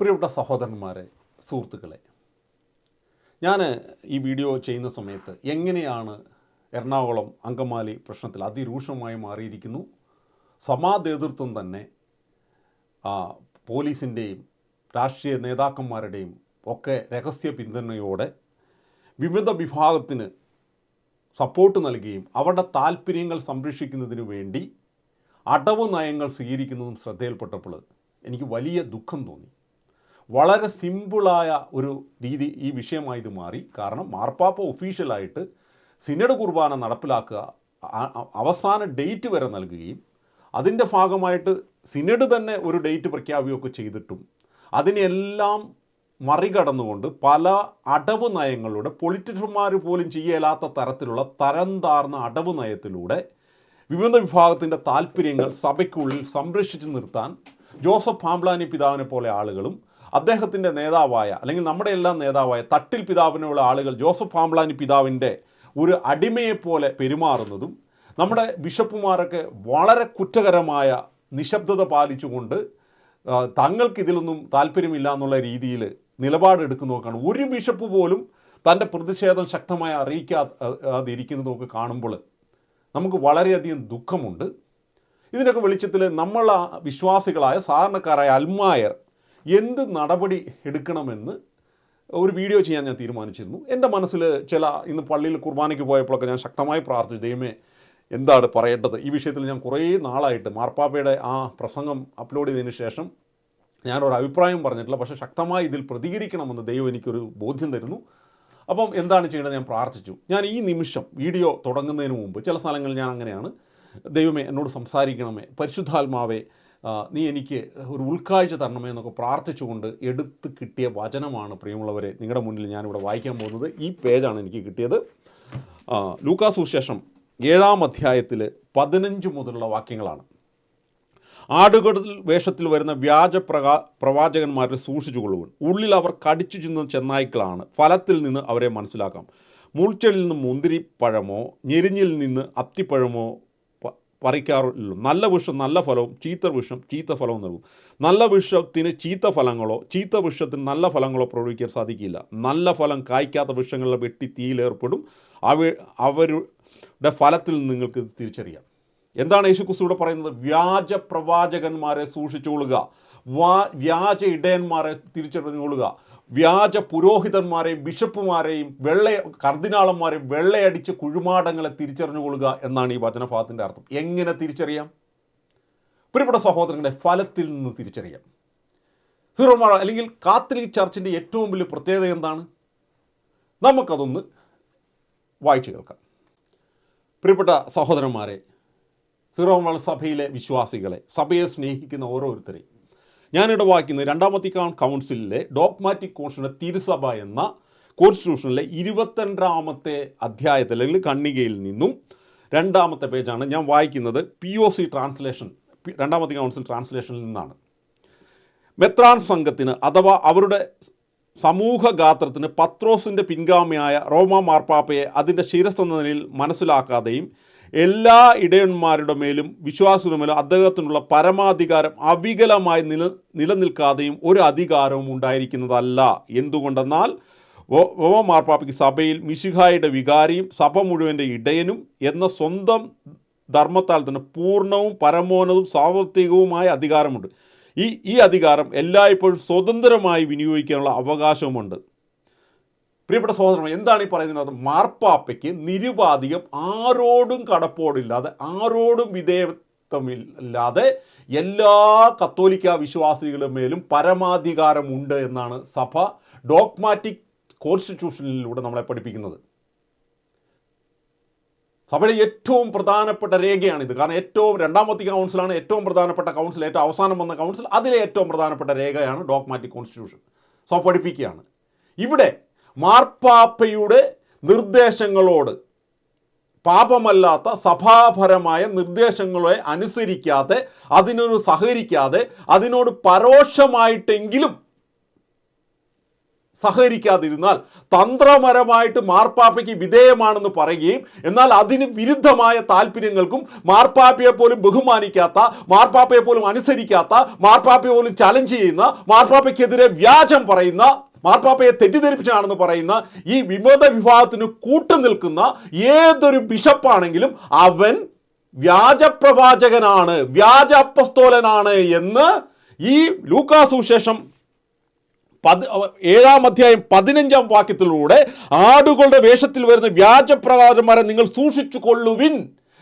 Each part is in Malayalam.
പ്രിയപ്പെട്ട സഹോദരന്മാരെ സുഹൃത്തുക്കളെ ഞാൻ ഈ വീഡിയോ ചെയ്യുന്ന സമയത്ത് എങ്ങനെയാണ് എറണാകുളം അങ്കമാലി പ്രശ്നത്തിൽ അതിരൂക്ഷമായി മാറിയിരിക്കുന്നു സമാനേതൃത്വം തന്നെ പോലീസിന്റെയും രാഷ്ട്രീയ നേതാക്കന്മാരുടെയും ഒക്കെ രഹസ്യ പിന്തുണയോടെ വിവിധ വിഭാഗത്തിന് സപ്പോർട്ട് നൽകുകയും അവരുടെ താല്പര്യങ്ങൾ സംരക്ഷിക്കുന്നതിന് വേണ്ടി അടവ് നയങ്ങൾ സ്വീകരിക്കുന്നതും ശ്രദ്ധയിൽപ്പെട്ടപ്പോൾ എനിക്ക് വലിയ ദുഃഖം തോന്നി. വളരെ സിമ്പിളായ ഒരു രീതി ഈ വിഷയമായി ഇത് മാറി. കാരണം മാർപ്പാപ്പ ഒഫീഷ്യലായിട്ട് സിനഡ് കുർബാന നടപ്പിലാക്കുക അവസാന ഡേറ്റ് വരെ നൽകുകയും അതിന്റെ ഭാഗമായിട്ട് സിനഡ് തന്നെ ഒരു ഡേറ്റ് പ്രഖ്യാപിക്കുകയൊക്കെ ചെയ്തിട്ടും അതിനെല്ലാം മറികടന്നുകൊണ്ട് പല അടവ് നയങ്ങളുടെ പൊളിറ്റീഷ്യന്മാർ പോലും ചെയ്യലാത്ത തരത്തിലുള്ള തരം താർന്ന അടവ് നയത്തിലൂടെ വിവിധ വിഭാഗത്തിന്റെ താല്പര്യങ്ങൾ സഭയ്ക്കുള്ളിൽ സംരക്ഷിച്ചു നിർത്താൻ ജോസഫ് പാംബ്ലാനി പിതാവിനെ പോലെ ആളുകളും അദ്ദേഹത്തിന്റെ നേതാവായ അല്ലെങ്കിൽ നമ്മുടെ എല്ലാം നേതാവായ തട്ടിൽ പിതാവിനുള്ള ആളുകൾ ജോസഫ് പാംബ്ലാനി പിതാവിന്റെ ഒരു അടിമയെപ്പോലെ പെരുമാറുന്നതും നമ്മുടെ ബിഷപ്പുമാരൊക്കെ വളരെ കുറ്റകരമായ നിശബ്ദത പാലിച്ചുകൊണ്ട് തങ്ങൾക്കിതിലൊന്നും താല്പര്യമില്ല എന്നുള്ള രീതിയിൽ നിലപാടെടുക്കുന്നതൊക്കെയാണ് ഒരു ബിഷപ്പ് പോലും തന്റെ പ്രതിഷേധം ശക്തമായി അറിയിക്കാതിരിക്കുന്നതൊക്കെ കാണുമ്പോൾ നമുക്ക് വളരെയധികം ദുഃഖമുണ്ട്. ഇതിനൊക്കെ വെളിച്ചത്തിൽ നമ്മൾ ആ വിശ്വാസികളായ സാധാരണക്കാരായ അൽമായർ എന്ത് നടപടി എടുക്കണമെന്ന് ഒരു വീഡിയോ ചെയ്യാൻ ഞാൻ തീരുമാനിച്ചിരുന്നു. എന്റെ മനസ്സിൽ ചില ഇന്ന് പള്ളിയിൽ കുർബാനയ്ക്ക് പോയപ്പോഴൊക്കെ ഞാൻ ശക്തമായി പ്രാർത്ഥിച്ചു ദൈവമേ എന്താണ് പറയേണ്ടത്? ഈ വിഷയത്തിൽ ഞാൻ കുറേ നാളായിട്ട് മാർപ്പാപ്പയുടെ ആ പ്രസംഗം അപ്ലോഡ് ചെയ്തതിന് ശേഷം ഞാനൊരു അഭിപ്രായം പറഞ്ഞിട്ടില്ല പക്ഷേ ശക്തമായി ഇതിൽ പ്രതികരിക്കണമെന്ന് ദൈവം എനിക്കൊരു ബോധ്യം തരുന്നു. അപ്പം എന്താണ് ചെയ്യേണ്ടത്? ഞാൻ പ്രാർത്ഥിച്ചു. ഞാൻ ഈ നിമിഷം വീഡിയോ തുടങ്ങുന്നതിന് മുമ്പ് ചില സ്ഥലങ്ങളിൽ ഞാൻ അങ്ങനെയാണ് ദൈവമേ എന്നോട് സംസാരിക്കണമേ പരിശുദ്ധാത്മാവേ നീ എനിക്ക് ഒരു ഉൾക്കാഴ്ച തരണമേ എന്നൊക്കെ പ്രാർത്ഥിച്ചുകൊണ്ട് എടുത്ത് കിട്ടിയ വചനമാണ് പ്രിയമുള്ളവരെ നിങ്ങളുടെ മുന്നിൽ ഞാനിവിടെ വായിക്കാൻ പോകുന്നത്. ഈ പേജാണ് എനിക്ക് കിട്ടിയത്. ലൂക്കാസു ലൂക്കാ സുശേഷം ഏഴാം അധ്യായത്തിൽ പതിനഞ്ച് മുതലുള്ള വാക്യങ്ങളാണ്. ആടുകളിൽ വേഷത്തിൽ വരുന്ന വ്യാജ പ്രകാ പ്രവാചകന്മാരെ സൂക്ഷിച്ചു കൊള്ളുവൻ. ഉള്ളിൽ അവർ കടിച്ചു ചിന്ന ചെന്നായ്ക്കളാണ്. ഫലത്തിൽ നിന്ന് അവരെ മനസ്സിലാക്കാം. മൂൾച്ചലിൽ നിന്ന് മുന്തിരിപ്പഴമോ ഞെരിഞ്ഞിൽ നിന്ന് അത്തിപ്പഴമോ പ- പറിക്കാറില്ല നല്ല വൃക്ഷം നല്ല ഫലവും ചീത്ത വൃക്ഷം ചീത്ത ഫലവും നൽകും. നല്ല വൃക്ഷത്തിന് ചീത്ത ഫലങ്ങളോ ചീത്ത വൃക്ഷത്തിന് നല്ല ഫലങ്ങളോ പ്രയോഗിക്കാൻ സാധിക്കില്ല. നല്ല ഫലം കായ്ക്കാത്ത വൃക്ഷങ്ങളിലെ വെട്ടി തീയിലേർപ്പെടും അവ അവരുടെ ഫലത്തിൽ നിങ്ങൾക്ക് തിരിച്ചറിയാം. എന്താണ് യേശുക്രിസ്തുവിടെ പറയുന്നത്? വ്യാജ പ്രവാചകന്മാരെ സൂക്ഷിച്ചുകൊള്ളുക വ്യാജ ഇടയന്മാരെ തിരിച്ചറിഞ്ഞുകൊള്ളുക വ്യാജ പുരോഹിതന്മാരെയും ബിഷപ്പുമാരെയും വെള്ള കർദിനാളന്മാരെയും വെള്ളയടിച്ച് കുഴിമാടങ്ങളെ തിരിച്ചറിഞ്ഞുകൊള്ളുക എന്നാണ് ഈ വചനഭാഗത്തിന്റെ അർത്ഥം. എങ്ങനെ തിരിച്ചറിയാം? പ്രിയപ്പെട്ട സഹോദരങ്ങളെ ഫലത്തിൽ നിന്ന് തിരിച്ചറിയാം. സീറോമാർ അല്ലെങ്കിൽ കാത്തലിക് ചർച്ചിന്റെ ഏറ്റവും വലിയ പ്രത്യേകത എന്താണ്? നമുക്കതൊന്ന് വായിച്ചു കേൾക്കാം. പ്രിയപ്പെട്ട സഹോദരന്മാരെ സിറോമൾ സഭയിലെ വിശ്വാസികളെ സഭയെ സ്നേഹിക്കുന്ന ഓരോരുത്തരെയും ഞാനിവിടെ വായിക്കുന്നത് രണ്ടാമത്തെ കൗൺസിലിലെ ഡോഗ്മാറ്റിക് കോൺസ്റ്റിറ്റ്യൂഷൻ തിരുസഭ എന്ന കോൺസ്റ്റിറ്റ്യൂഷനിലെ ഇരുപത്തിരണ്ടാമത്തെ അധ്യായത്തിൽ അല്ലെങ്കിൽ കണ്ണികയിൽ നിന്നും രണ്ടാമത്തെ പേജാണ് ഞാൻ വായിക്കുന്നത് പി ഒ സി ട്രാൻസ്ലേഷൻ രണ്ടാമത്തെ കൗൺസിൽ ട്രാൻസ്ലേഷനിൽ നിന്നാണ്. മെത്രാൻ സംഘത്തിന് അഥവാ അവരുടെ സമൂഹ ഗാത്രത്തിന് പത്രോസിന്റെ പിൻഗാമിയായ റോമ മാർപ്പാപ്പയെ അതിന്റെ ശിരസ് എന്ന നിലയിൽ മനസ്സിലാക്കാതെയും എല്ലാ ഇടയന്മാരുടെ മേലും വിശ്വാസിയുടെ മേലും അദ്ദേഹത്തിനുള്ള പരമാധികാരം അവികലമായി നില നിലനിൽക്കാതെയും ഒരു അധികാരവും ഉണ്ടായിരിക്കുന്നതല്ല. എന്തുകൊണ്ടെന്നാൽ ഓ- മാർപ്പാപ്പയ്ക്ക് സഭയിൽ മിശിഹായുടെ വികാരിയും സഭ മുഴുവന്റെ ഇടയനും എന്ന സ്വന്തം ധർമ്മത്താൽ തന്നെ പൂർണവും പരമോന്നതവും സാർവത്രികവുമായ അധികാരമുണ്ട്. ഈ ഈ അധികാരം എല്ലായ്പ്പോഴും സ്വതന്ത്രമായി വിനിയോഗിക്കാനുള്ള അവകാശവുമുണ്ട്. പ്രിയപ്പെട്ട സഹോദരൻ എന്താണ് ഈ പറയുന്നത് മാർപ്പാപ്പയ്ക്ക് നിരുപാധികം ആരോടും കടപ്പോടില്ലാതെ ആരോടും വിധേയത്വമില്ലാതെ എല്ലാ കത്തോലിക്ക വിശ്വാസികളുടെ മേലും പരമാധികാരമുണ്ട് എന്നാണ് സഭ ഡോഗ്മാറ്റിക് കോൺസ്റ്റിറ്റ്യൂഷനിലൂടെ നമ്മളെ പഠിപ്പിക്കുന്നത്. സഭയുടെ ഏറ്റവും പ്രധാനപ്പെട്ട രേഖയാണിത്. കാരണം ഏറ്റവും രണ്ടാമത്തെ കൗൺസിലാണ് ഏറ്റവും പ്രധാനപ്പെട്ട കൗൺസിൽ ഏറ്റവും അവസാനം വന്ന കൗൺസിൽ അതിലെ ഏറ്റവും പ്രധാനപ്പെട്ട രേഖയാണ് ഡോഗ്മാറ്റിക് കോൺസ്റ്റിറ്റ്യൂഷൻ. സഭ പഠിപ്പിക്കുകയാണ്. ഇവിടെ മാർപ്പാപ്പയുടെ നിർദ്ദേശങ്ങളോട് പാപമല്ലാത്ത സഭാപരമായ നിർദ്ദേശങ്ങളെ അനുസരിക്കാതെ അതിനൊരു സഹകരിക്കാതെ അതിനോട് പരോക്ഷമായിട്ടെങ്കിലും സഹകരിക്കാതിരുന്നാൽ തന്ത്രപരമായിട്ട് മാർപ്പാപ്പയ്ക്ക് വിധേയമാണെന്ന് പറയുകയും എന്നാൽ അതിന് വിരുദ്ധമായ താല്പര്യങ്ങൾക്കും മാർപ്പാപ്പയെ പോലും ബഹുമാനിക്കാത്ത മാർപ്പാപ്പയെ പോലും അനുസരിക്കാത്ത മാർപ്പാപ്പയെ പോലും ചലഞ്ച് ചെയ്യുന്ന മാർപ്പാപ്പയ്ക്കെതിരെ വ്യാജം പറയുന്ന മാർപ്പാപ്പയെ തെറ്റിദ്ധരിപ്പിച്ചാണെന്ന് പറയുന്ന ഈ വിമത വിഭാഗത്തിന് കൂട്ടു നിൽക്കുന്ന ഏതൊരു ബിഷപ്പാണെങ്കിലും അവൻ വ്യാജപ്രവാചകനാണ് വ്യാജ അപ്പസ്തോലനാണ് എന്ന് ഈ ലൂക്കാ സുശേഷം പത് ഏഴാം അധ്യായം പതിനഞ്ചാം വാക്യത്തിലൂടെ ആടുകളുടെ വേഷത്തിൽ വരുന്ന വ്യാജപ്രവാചകന്മാരെ നിങ്ങൾ സൂക്ഷിച്ചു കൊള്ളുവിൻ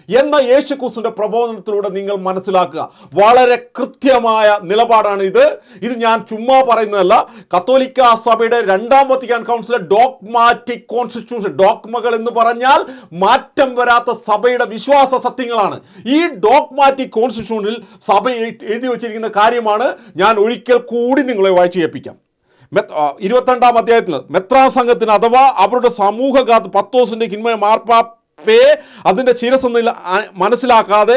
എന്ന യേശുക്രിസ്തുവിന്റെ പ്രബോധനത്തിലൂടെ നിങ്ങൾ മനസ്സിലാക്കുക. വളരെ കൃത്യമായ നിലപാടാണ് ഇത്. ഇത് ഞാൻ ചുമ്മാ പറയുന്നതല്ല. കത്തോലിക്ക സഭയുടെ രണ്ടാം വത്തിക്കാൻ കൗൺസിലെ ഡോക്മാറ്റിക് കോൺസ്റ്റിറ്റ്യൂഷൻ ഡോക്മകൾ എന്ന് പറഞ്ഞാൽ മാറ്റം വരാത്ത സഭയുടെ വിശ്വാസ സത്യങ്ങളാണ്. ഈ ഡോക്മാറ്റിക് കോൺസ്റ്റിറ്റ്യൂഷനിൽ സഭ എഴുതി വച്ചിരിക്കുന്ന കാര്യമാണ് ഞാൻ ഒരിക്കൽ കൂടി നിങ്ങളെ വായിച്ചു കേൾപ്പിക്കാം ഇരുപത്തിരണ്ടാം അധ്യായത്തിൽ മെത്രാ സംഘത്തിന് അഥവാ അവരുടെ സമൂഹഘാത പത്തോസിന്റെ കിന്മയ മാർപ്പാപ്പയെ അതിന്റെ ശിരസെന്ന് മനസ്സിലാക്കാതെ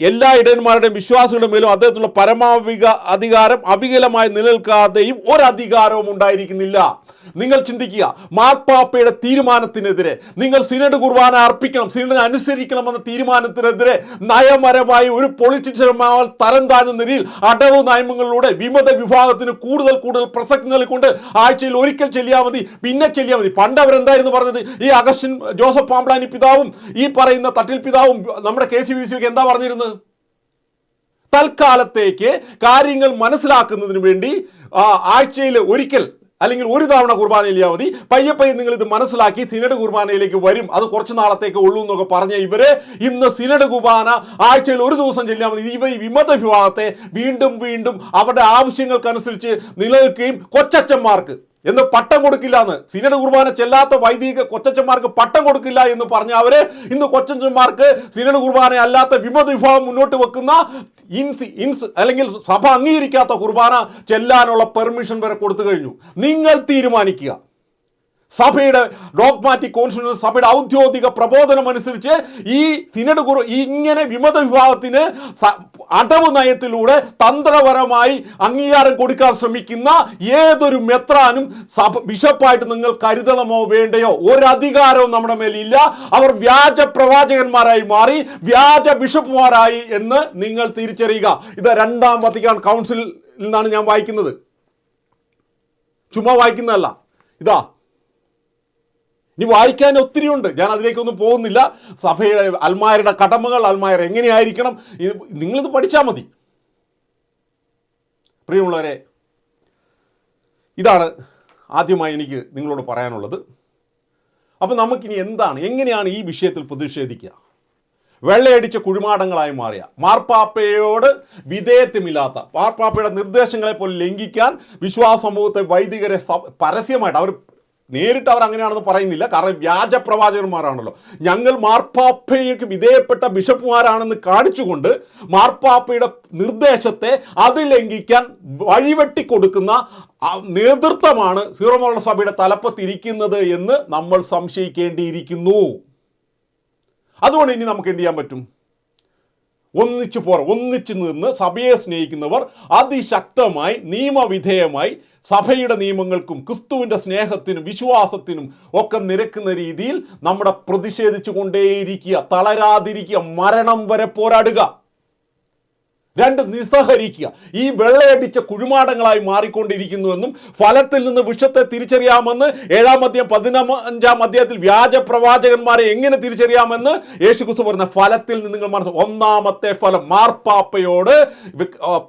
എല്ലാ ഇടയന്മാരുടെയും വിശ്വാസികളുടെ മേലും അദ്ദേഹത്തിനുള്ള പരമാവിക അധികാരം അവികലമായി നിലനിൽക്കാതെയും ഒരധികാരവും ഉണ്ടായിരിക്കുന്നില്ല. നിങ്ങൾ ചിന്തിക്കുക മാർപ്പാപ്പയുടെ തീരുമാനത്തിനെതിരെ നിങ്ങൾ സിനഡ് കുർബാന അർപ്പിക്കണം സിനഡിനെ അനുസരിക്കണമെന്ന തീരുമാനത്തിനെതിരെ നയമരമായി ഒരു പൊളിറ്റിഷ്യന്മാർ തരം താഴ്ന്ന നിലയിൽ അടവ് നയമങ്ങളിലൂടെ വിമത വിഭാഗത്തിന് കൂടുതൽ കൂടുതൽ പ്രസക്തി നൽകിക്കൊണ്ട് ആഴ്ചയിൽ ഒരിക്കൽ ചെല്ലിയാൽ മതി പിന്നെ ചെല്ലിയാൽ മതി. പണ്ട് അവരെന്തായിരുന്നു പറഞ്ഞത്? ഈ അഗസ്റ്റിൻ ജോസഫ് പാമ്പ്ലാനി പിതാവും ഈ പറയുന്ന തട്ടിൽ പിതാവും നമ്മുടെ കെ സി സിയൊക്കെ എന്താ പറഞ്ഞിരുന്നത്? തൽക്കാലത്തേക്ക് കാര്യങ്ങൾ മനസ്സിലാക്കുന്നതിന് വേണ്ടി ആഴ്ചയിൽ ഒരിക്കൽ അല്ലെങ്കിൽ ഒരു തവണ കുർബാന ഇല്ലാ മതി. പയ്യെ പയ്യെ നിങ്ങൾ ഇത് മനസ്സിലാക്കി സിനഡ് കുർബാനയിലേക്ക് വരും. അത് കുറച്ച് നാളത്തേക്ക് ഉള്ളൂ എന്നൊക്കെ പറഞ്ഞ ഇവർ ഇന്ന് സിനഡ് കുർബാന ആഴ്ചയിൽ ഒരു ദിവസം ചെല്ലാൻ മതി. ഇവ വിമത വിഭാഗത്തെ വീണ്ടും വീണ്ടും അവരുടെ ആവശ്യങ്ങൾക്കനുസരിച്ച് നിലനിൽക്കുകയും കൊച്ചച്ചന്മാർക്ക് എന്ന് പട്ടം കൊടുക്കില്ല എന്ന്. സിനഡ് കുർബാന ചെല്ലാത്ത വൈദിക കൊച്ചന്മാർക്ക് പട്ടം കൊടുക്കില്ല എന്ന് പറഞ്ഞ അവർ ഇന്ന് കൊച്ചന്മാർക്ക് സിനഡ് കുർബാന അല്ലാത്ത വിമത വിഭാഗം മുന്നോട്ട് വെക്കുന്ന ഇൻസ് ഇൻസ് അല്ലെങ്കിൽ സഭ അംഗീകരിക്കാത്ത കുർബാന ചെല്ലാനുള്ള പെർമിഷൻ വരെ കൊടുത്തു കഴിഞ്ഞു. നിങ്ങൾ തീരുമാനിക്കുക. സഭയുടെ ഡോഗ്മാറ്റിക് കോൺസ്റ്റിറ്റ്യൂഷൻ സഭയുടെ ഔദ്യോഗിക പ്രബോധനം അനുസരിച്ച് ഈ സിനഡ് കുറു ഇങ്ങനെ വിമത വിഭാഗത്തിന് അടവ് നയത്തിലൂടെ തന്ത്രപരമായി അംഗീകാരം കൊടുക്കാൻ ശ്രമിക്കുന്ന ഏതൊരു മെത്രാനും സഭ ബിഷപ്പായിട്ട് നിങ്ങൾ കരുതണമോ വേണ്ടയോ? ഒരധികാരവും നമ്മുടെ മേലില്ല. അവർ വ്യാജ പ്രവാചകന്മാരായി മാറി വ്യാജ ബിഷപ്പുമാരായി എന്ന് നിങ്ങൾ തിരിച്ചറിയുക. ഇത് രണ്ടാം വത്തിക്കാൻ കൗൺസിലിൽ നിന്നാണ് ഞാൻ വായിക്കുന്നത്. ചുമ്മാ വായിക്കുന്നതല്ല. ഇതാ ഇനി വായിക്കാൻ ഒത്തിരി ഉണ്ട് ഞാൻ അതിലേക്കൊന്നും പോകുന്നില്ല. സഭയുടെ അൽമാരുടെ കടമകൾ അൽമായർ എങ്ങനെയായിരിക്കണം? ഇത് നിങ്ങളിത് പഠിച്ചാൽ മതി. പ്രിയമുള്ളവരെ ഇതാണ് ആദ്യമായി എനിക്ക് നിങ്ങളോട് പറയാനുള്ളത്. അപ്പം നമുക്കിനി എന്താണ് എങ്ങനെയാണ് ഈ വിഷയത്തിൽ പ്രതിഷേധിക്കുക? വെള്ളയടിച്ച കുഴിമാടങ്ങളായി മാറിയ മാർപ്പാപ്പയോട് വിധേയത്വമില്ലാത്ത മാർപ്പാപ്പയുടെ നിർദ്ദേശങ്ങളെ പോലും ലംഘിക്കാൻ വിശ്വാസ സമൂഹത്തെ വൈദികരെ പരസ്യമായിട്ട് അവർ നേരിട്ട് അവർ അങ്ങനെയാണെന്ന് പറയുന്നില്ല. കാരണം വ്യാജ പ്രവാചകന്മാരാണല്ലോ. ഞങ്ങൾ മാർപ്പാപ്പയ്ക്ക് വിധേയപ്പെട്ട ബിഷപ്പുമാരാണെന്ന് കാണിച്ചുകൊണ്ട് മാർപ്പാപ്പയുടെ നിർദ്ദേശത്തെ അത് ലംഘിക്കാൻ വഴിവെട്ടി കൊടുക്കുന്ന നേതൃത്വമാണ് സീറോമോള സഭയുടെ തലപ്പത്തിരിക്കുന്നത് എന്ന് നമ്മൾ സംശയിക്കേണ്ടിയിരിക്കുന്നു. അതുകൊണ്ട് ഇനി നമുക്ക് എന്ത് ചെയ്യാൻ പറ്റും? ഒന്നിച്ചു പോർ ഒന്നിച്ചു നിന്ന് സഭയെ സ്നേഹിക്കുന്നവർ അതിശക്തമായി നിയമവിധേയമായി സഭയുടെ നിയമങ്ങൾക്കും ക്രിസ്തുവിന്റെ സ്നേഹത്തിനും വിശ്വാസത്തിനും ഒക്കെ നിരക്കുന്ന രീതിയിൽ നമ്മുടെ പ്രതിഷേധിച്ചു കൊണ്ടേയിരിക്കുക തളരാതിരിക്കുക മരണം വരെ പോരാടുക. രണ്ട് നിസ്സഹരിക്കുക ഈ വെള്ളയടിച്ച കുഴിമാടങ്ങളായി മാറിക്കൊണ്ടിരിക്കുന്നുവെന്നും ഫലത്തിൽ നിന്ന് വിഷത്തെ തിരിച്ചറിയാമെന്ന് ഏഴാം അധ്യായം പതിനഞ്ചാം അധ്യായത്തിൽ വ്യാജ പ്രവാചകന്മാരെ എങ്ങനെ തിരിച്ചറിയാമെന്ന് യേശുക്രിസ്തു പറഞ്ഞ ഫലത്തിൽ നിന്ന് നിങ്ങൾ മനസ്സ് ഒന്നാമത്തെ ഫലം മാർപ്പാപ്പയോട്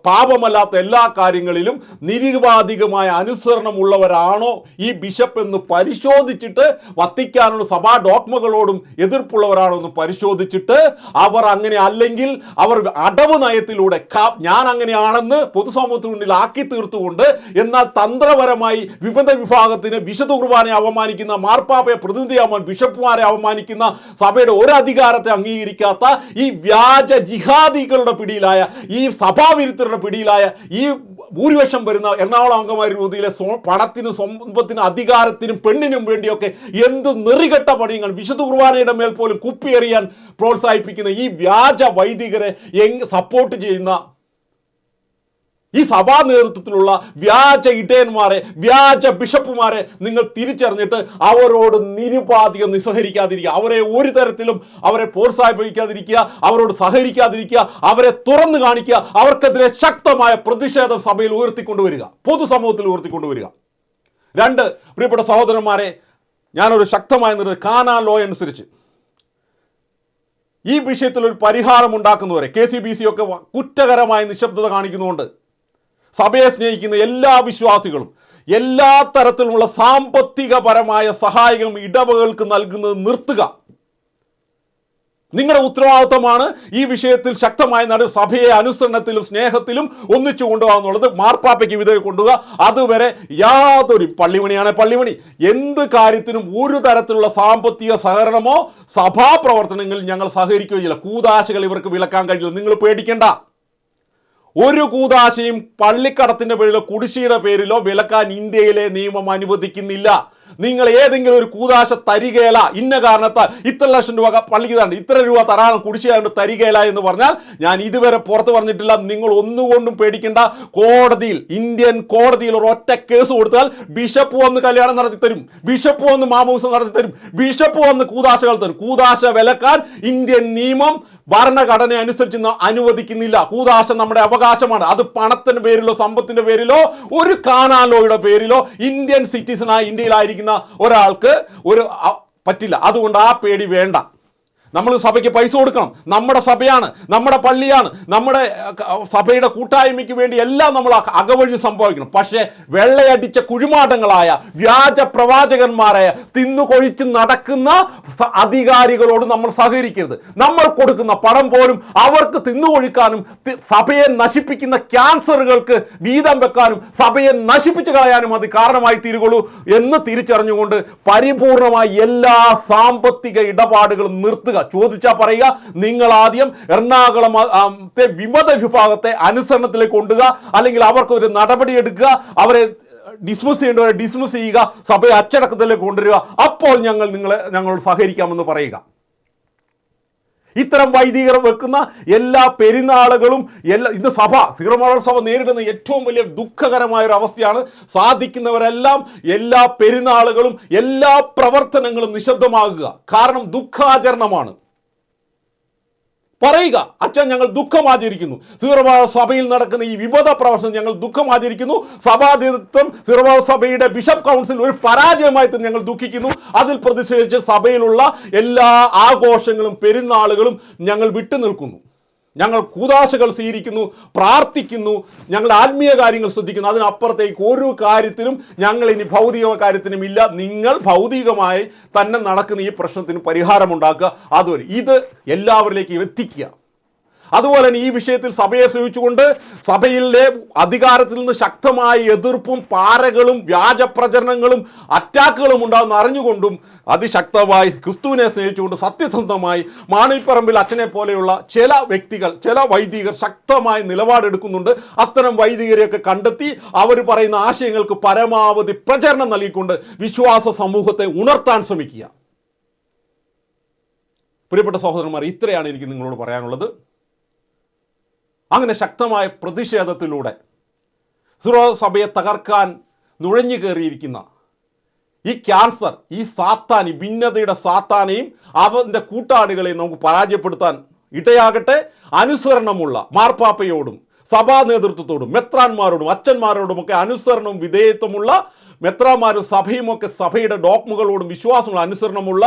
പാപമല്ലാത്ത എല്ലാ കാര്യങ്ങളിലും നിരുപാധികമായ അനുസരണമുള്ളവരാണോ ഈ ബിഷപ്പ് എന്ന് പരിശോധിച്ചിട്ട് വത്തിക്കാനുള്ള സഭാ ഡോക്മകളോടും എതിർപ്പുള്ളവരാണോ എന്ന് പരിശോധിച്ചിട്ട് അവർ അങ്ങനെ അല്ലെങ്കിൽ അവർ അടവ് നയത്തിലൂടെ ക- ഞാൻ അങ്ങനെയാണെന്ന് പൊതുസമൂഹത്തിന് മുന്നിൽ ആക്കി തീർത്തുകൊണ്ട് എന്നാൽ തന്ത്രപരമായി വിമത വിഭാഗത്തിന് വിശുദ്ധ കുർബാനെ അവമാനിക്കുന്ന മാർപ്പാപ്പയെ പ്രതിനിധിയാവാൻ ബിഷപ്പുമാരെ അവമാനിക്കുന്ന സഭയുടെ ഒരു അധികാരത്തെ അംഗീകരിക്കാത്ത ഈ വ്യാജ ജിഹാദികളുടെ പിടിയിലായ ഈ സഭാവിരുദ്ധരുടെ പിടിയിലായ ഈ ഭൂരിപക്ഷം വരുന്ന എറണാകുളം അംഗമാരി രൂപത്തിലെ സ്വ- പണത്തിനും സമ്പത്തിനും അധികാരത്തിനും പെണ്ണിനും വേണ്ടിയൊക്കെ എന്ത് നെറികെട്ട പണിയങ്ങൾ വിശുദ്ധ കുർബാനയുടെ മേൽ പോലും കുപ്പിയെറിയാൻ പ്രോത്സാഹിപ്പിക്കുന്ന ഈ വ്യാജ വൈദികരെ സപ്പോർട്ട് ചെയ്യുന്ന ഈ സഭാ നേതൃത്വത്തിലുള്ള വ്യാജ ഇടയന്മാരെ വ്യാജ ബിഷപ്പുമാരെ നിങ്ങൾ തിരിച്ചറിഞ്ഞിട്ട് അവരോട് നിരുപാധികം നിസ്സഹരിക്കാതിരിക്കുക അവരെ ഒരു തരത്തിലും അവരെ പ്രോത്സാഹിപ്പിക്കാതിരിക്കുക അവരോട് സഹകരിക്കാതിരിക്കുക അവരെ തുറന്നു കാണിക്കുക അവർക്കെതിരെ ശക്തമായ പ്രതിഷേധം സഭയിൽ ഉയർത്തിക്കൊണ്ടുവരിക പൊതുസമൂഹത്തിൽ ഉയർത്തിക്കൊണ്ടുവരിക. രണ്ട് പ്രിയപ്പെട്ട സഹോദരന്മാരെ ഞാനൊരു ശക്തമായ നിർദ്ദേശം കാനാ ലോ അനുസരിച്ച്. ഈ വിഷയത്തിൽ ഒരു പരിഹാരം ഉണ്ടാക്കുന്നവരെ കെ സി ബി സി ഒക്കെ കുറ്റകരമായ നിശബ്ദത കാണിക്കുന്നുണ്ട്. സഭയെ സ്നേഹിക്കുന്ന എല്ലാ വിശ്വാസികളും എല്ലാ തരത്തിലുമുള്ള സാമ്പത്തികപരമായ സഹായകം ഇടവകൾക്ക് നൽകുന്നത് നിർത്തുക. നിങ്ങളുടെ ഉത്തരവാദിത്തമാണ് ഈ വിഷയത്തിൽ ശക്തമായ നട സഭയെ അനുസരണത്തിലും സ്നേഹത്തിലും ഒന്നിച്ചു കൊണ്ടുപോകുക എന്നുള്ളത് മാർപ്പാപ്പയ്ക്ക് വിധേയ കൊണ്ടുപോകുക. അതുവരെ യാതൊരു പള്ളിമണിയാണ് പള്ളിമണി. എന്ത് കാര്യത്തിനും ഒരു തരത്തിലുള്ള സാമ്പത്തിക സഹകരണമോ സഭാപ്രവർത്തനങ്ങളിൽ ഞങ്ങൾ സഹകരിക്കുകയോ ചെയ്യില്ല കൂതാശകൾ ഇവർക്ക് വിലക്കാൻ കഴിയില്ല. നിങ്ങൾ പേടിക്കേണ്ട. ഒരു കൂതാശയും പള്ളിക്കടത്തിന്റെ പേരിലോ കുടിശ്ശിയുടെ പേരിലോ വിലക്കാൻ ഇന്ത്യയിലെ നിയമം അനുവദിക്കുന്നില്ല. നിങ്ങൾ ഏതെങ്കിലും ഒരു കൂതാശ തരികേല. ഇന്ന കാരണത്താൽ ഇത്ര ലക്ഷം രൂപ പള്ളിക്ക് തരണ്ട. ഇത്ര രൂപ തരാൻ കുടിശ്ശിയാണ്ട് തരികേല എന്ന് പറഞ്ഞാൽ ഞാൻ ഇതുവരെ പുറത്ത് പറഞ്ഞിട്ടില്ല. നിങ്ങൾ ഒന്നുകൊണ്ടും പേടിക്കേണ്ട. കോടതിയിൽ ഇന്ത്യൻ കോടതിയിൽ ഒരു ഒറ്റ കേസ് കൊടുത്താൽ ബിഷപ്പ് വന്ന് കല്യാണം നടത്തി തരും. ബിഷപ്പ് വന്ന് മാമൂസം നടത്തി തരും. ബിഷപ്പ് വന്ന് കൂതാശകൾ തരും. കൂതാശ വിലക്കാൻ ഇന്ത്യൻ നിയമം ഭരണഘടന അനുസരിച്ച് അനുവദിക്കുന്നില്ല. കൂതാശ നമ്മുടെ അവകാശമാണ്. അത് പണത്തിന്റെ പേരിലോ സമ്പത്തിന്റെ പേരിലോ ഒരു കാനാലോയുടെ പേരിലോ ഇന്ത്യൻ സിറ്റിസണായി ഇന്ത്യയിലായിരിക്കുന്ന ഒരാൾക്ക് ഒരു പറ്റില്ല. അതുകൊണ്ട് ആ പേടി വേണ്ട. നമ്മൾ സഭയ്ക്ക് പൈസ കൊടുക്കണം. നമ്മുടെ സഭയാണ് നമ്മുടെ പള്ളിയാണ് നമ്മുടെ സഭയുടെ കൂട്ടായ്മയ്ക്ക് വേണ്ടി എല്ലാം നമ്മൾ അകവഴി സംഭവിക്കണം. പക്ഷേ വെള്ളയടിച്ച കുഴിമാടങ്ങളായ വ്യാജ പ്രവാചകന്മാരായ തിന്നുകൊഴിച്ച് നടക്കുന്ന അധികാരികളോട് നമ്മൾ സഹകരിക്കരുത്. നമ്മൾ കൊടുക്കുന്ന പണം പോലും അവർക്ക് തിന്നുകൊഴിക്കാനും സഭയെ നശിപ്പിക്കുന്ന ക്യാൻസറുകൾക്ക് വീതം വെക്കാനും സഭയെ നശിപ്പിച്ചു കളയാനും അത് കാരണമായി തീരുകയുള്ളൂ എന്ന് തിരിച്ചറിഞ്ഞുകൊണ്ട് പരിപൂർണമായി എല്ലാ സാമ്പത്തിക ഇടപാടുകളും നിർത്തുക. ചോദിച്ചാൽ പറയുക നിങ്ങൾ ആദ്യം എറണാകുളം ആ, ആ, ത്തെ വിമത വിഭാഗത്തെ അനുസരണത്തിലേക്ക് കൊണ്ടുക അല്ലെങ്കിൽ അവർക്ക് ഒരു നടപടി എടുക്കുക അവരെ ഡിസ്മിസ് ചെയ്യേണ്ടവരെ ഡിസ്മിസ് ചെയ്യുക സഭയെ അച്ചടക്കത്തിലേക്ക് കൊണ്ടുവരിക അപ്പോൾ ഞങ്ങൾ നിങ്ങളെ ഞങ്ങളോട് സഹകരിക്കാമെന്ന് പറയുക. ഇത്തരം വൈദികർ വെക്കുന്ന എല്ലാ പെരുന്നാളുകളും എല്ലാ ഇന്ന് സഭ സീറമോൾ സഭ നേരിടുന്ന ഏറ്റവും വലിയ ദുഃഖകരമായ ഒരു അവസ്ഥയാണ്. സാധിക്കുന്നവരെല്ലാം എല്ലാ പെരുന്നാളുകളും എല്ലാ പ്രവർത്തനങ്ങളും നിശബ്ദമാകുക. കാരണം ദുഃഖാചരണമാണ്. പറയുക അച്ഛൻ ഞങ്ങൾ ദുഃഖം ആചരിക്കുന്നു സീറോബാ സഭയിൽ നടക്കുന്ന ഈ വിമത പ്രവർത്തനം ഞങ്ങൾ ദുഃഖം ആചരിക്കുന്നു സഭാതീർത്ഥം സീറോബാ സഭയുടെ ബിഷപ്പ് കൗൺസിൽ ഒരു പരാജയമായി തന്നെ ഞങ്ങൾ ദുഃഖിക്കുന്നു. അതിൽ പ്രതിഷേധിച്ച് സഭയിലുള്ള എല്ലാ ആഘോഷങ്ങളും പെരുന്നാളുകളും ഞങ്ങൾ വിട്ടുനിൽക്കുന്നു. ഞങ്ങൾ കൂതാശകൾ സ്വീകരിക്കുന്നു പ്രാർത്ഥിക്കുന്നു ഞങ്ങളുടെ ആത്മീയ കാര്യങ്ങൾ ശ്രദ്ധിക്കുന്നു. അതിനപ്പുറത്തേക്ക് ഒരു കാര്യത്തിനും ഞങ്ങൾ ഇനി ഭൗതിക കാര്യത്തിനും ഇല്ല. നിങ്ങൾ ഭൗതികമായി തന്നെ നടക്കുന്ന ഈ പ്രശ്നത്തിന് പരിഹാരമുണ്ടാക്കുക. അതുവരെ ഇത് എല്ലാവരിലേക്കും എത്തിക്കുക. അതുപോലെ തന്നെ ഈ വിഷയത്തിൽ സഭയെ സൂചിച്ചുകൊണ്ട് സഭയിലെ അധികാരത്തിൽ നിന്ന് ശക്തമായ എതിർപ്പും പാരകളും വ്യാജ പ്രചരണങ്ങളും അറ്റാക്കുകളും ഉണ്ടാകുന്ന അറിഞ്ഞുകൊണ്ടും അതിശക്തമായി ക്രിസ്തുവിനെ സ്നേഹിച്ചുകൊണ്ട് സത്യസന്ധമായി മാണിപ്പറമ്പിൽ അച്ഛനെ പോലെയുള്ള ചില വ്യക്തികൾ ചില വൈദികർ ശക്തമായ നിലപാടെടുക്കുന്നുണ്ട്. അത്തരം വൈദികരെയൊക്കെ കണ്ടെത്തി അവർ പറയുന്ന ആശയങ്ങൾക്ക് പരമാവധി പ്രചരണം നൽകിക്കൊണ്ട് വിശ്വാസ സമൂഹത്തെ ഉണർത്താൻ ശ്രമിക്കുക. പ്രിയപ്പെട്ട സഹോദരന്മാർ ഇത്രയാണ് എനിക്ക് നിങ്ങളോട് പറയാനുള്ളത്. അങ്ങനെ ശക്തമായ പ്രതിഷേധത്തിലൂടെ സുറോ സഭയെ തകർക്കാൻ നുഴഞ്ഞു കയറിയിരിക്കുന്ന ഈ ക്യാൻസർ ഈ സാത്താനി ഭിന്നതയുടെ സാത്താനെയും അവന്റെ കൂട്ടാളികളെയും നമുക്ക് പരാജയപ്പെടുത്താൻ ഇടയാകട്ടെ. അനുസരണമുള്ള മാർപ്പാപ്പയോടും സഭാ നേതൃത്വത്തോടും മെത്രാന്മാരോടും അച്ഛന്മാരോടും ഒക്കെ അനുസരണവും വിധേയത്വമുള്ള മെത്രാന്മാരും സഭയുമൊക്കെ സഭയുടെ ഡോക്മുകളോടും വിശ്വാസമുള്ള അനുസരണമുള്ള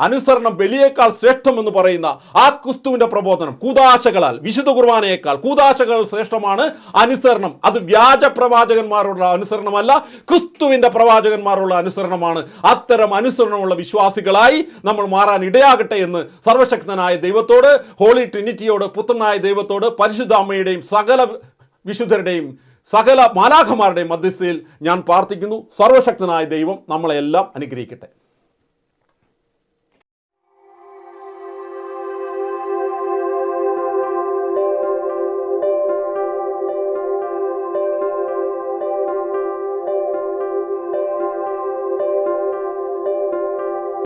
അനുസരണം ബലിയേക്കാൾ ശ്രേഷ്ഠമെന്ന് പറയുന്ന ആ ക്രിസ്തുവിന്റെ പ്രബോധനം കൂതാശകളാൽ വിശുദ്ധ കുർബാനയേക്കാൾ കൂതാശകൾ ശ്രേഷ്ഠമാണ് അനുസരണം. അത് വ്യാജ പ്രവാചകന്മാരുള്ള അനുസരണമല്ല ക്രിസ്തുവിന്റെ പ്രവാചകന്മാരുള്ള അനുസരണമാണ്. അത്തരം അനുസരണമുള്ള വിശ്വാസികളായി നമ്മൾ മാറാൻ ഇടയാകട്ടെ എന്ന് സർവശക്തനായ ദൈവത്തോട് ഹോളി ട്രിനിറ്റിയോട് പുത്രനായ ദൈവത്തോട് പരിശുദ്ധ അമ്മയുടെയും സകല വിശുദ്ധരുടെയും സകല മാലാഖമാരുടെയും മധ്യസ്ഥയിൽ ഞാൻ പ്രാർത്ഥിക്കുന്നു. സർവശക്തനായ ദൈവം നമ്മളെല്ലാം അനുഗ്രഹിക്കട്ടെ.